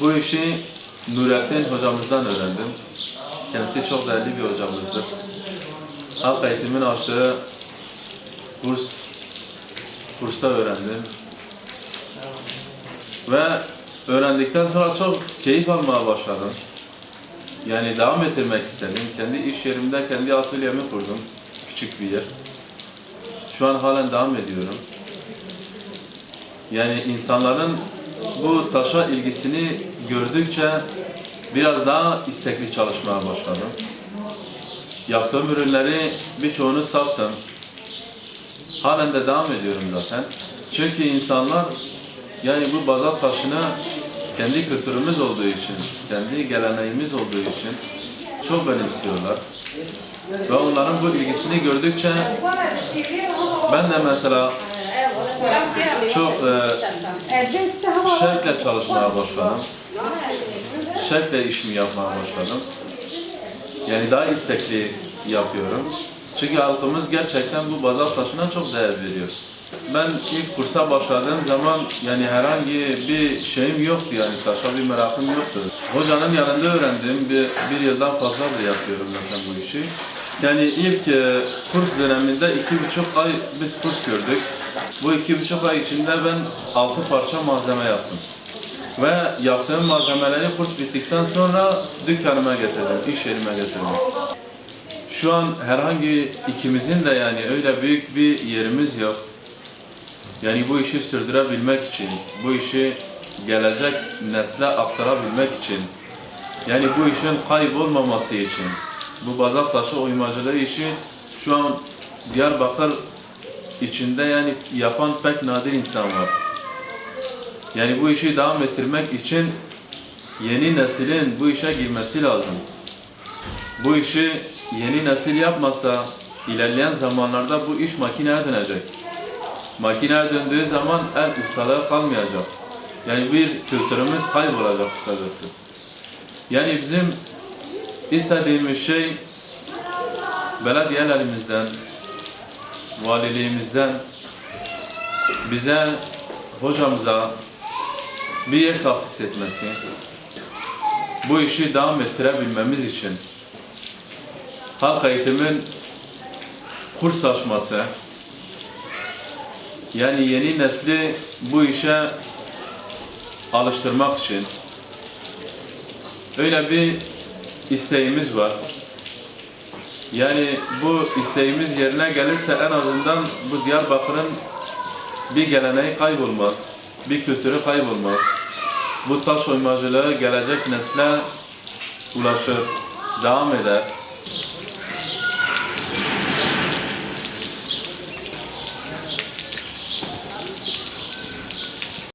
Bu işi Nurettin hocamızdan öğrendim. Kendisi çok değerli bir hocamızdır. Halk eğitimin açtığı kurs, kursta öğrendim. Ve öğrendikten sonra çok keyif almaya başladım. Yani devam ettirmek istedim. Kendi iş yerimde kendi atölyemi kurdum. Küçük bir yer. Şu an halen devam ediyorum. Yani insanların bu taşa ilgisini gördükçe biraz daha istekli çalışmaya başladım. Yaptığım ürünleri birçoğunu sattım. Halen de devam ediyorum zaten. Çünkü insanlar yani bu bazalt taşını kendi kültürümüz olduğu için, kendi geleneğimiz olduğu için çok benimsiyorlar. Ve onların bu ilgisini gördükçe ben de mesela çok e, şevkle çalışmaya başladım. Şevkle işimi yapmaya başladım. Yani daha istekli yapıyorum. Çünkü halkımız gerçekten bu bazalt taşına çok değer veriyor. Ben ilk kursa başladığım zaman yani herhangi bir şeyim yoktu yani taşa bir merakım yoktu. Hocanın yanında öğrendim. Bir, bir yıldan fazladır yapıyorum zaten bu işi. Yani ilk e, kurs döneminde iki buçuk ay biz kurs gördük. Bu iki buçuk ay içinde ben altı parça malzeme yaptım. Ve yaptığım malzemeleri kurs bittikten sonra dükkanıma getirdim, iş yerime getirdim. Şu an herhangi ikimizin de yani öyle büyük bir yerimiz yok. Yani bu işi sürdürebilmek için, bu işi gelecek nesle aktarabilmek için, yani bu işin kaybolmaması için, bu bazalt taşı oymacılığı işi şu an Diyarbakır içinde yani yapan pek nadir insan var. Yani bu işi devam ettirmek için yeni neslin bu işe girmesi lazım. Bu işi yeni nesil yapmasa ilerleyen zamanlarda bu iş makineye dönecek. Makineye döndüğü zaman el ustalığı kalmayacak. Yani bir kültürümüz kaybolacak kısacası. Yani bizim istediğimiz şey belediyelerimizden, valiliğimizden bize, hocamıza bir yer tahsis etmesi, bu işi devam ettirebilmemiz için halk eğitimin kurs açması, yani yeni nesli bu işe alıştırmak için öyle bir isteğimiz var. Yani bu isteğimiz yerine gelirse en azından bu Diyarbakır'ın bir geleneği kaybolmaz, bir kültürü kaybolmaz. Bu taş oymacılığı gelecek nesle ulaşır, devam eder.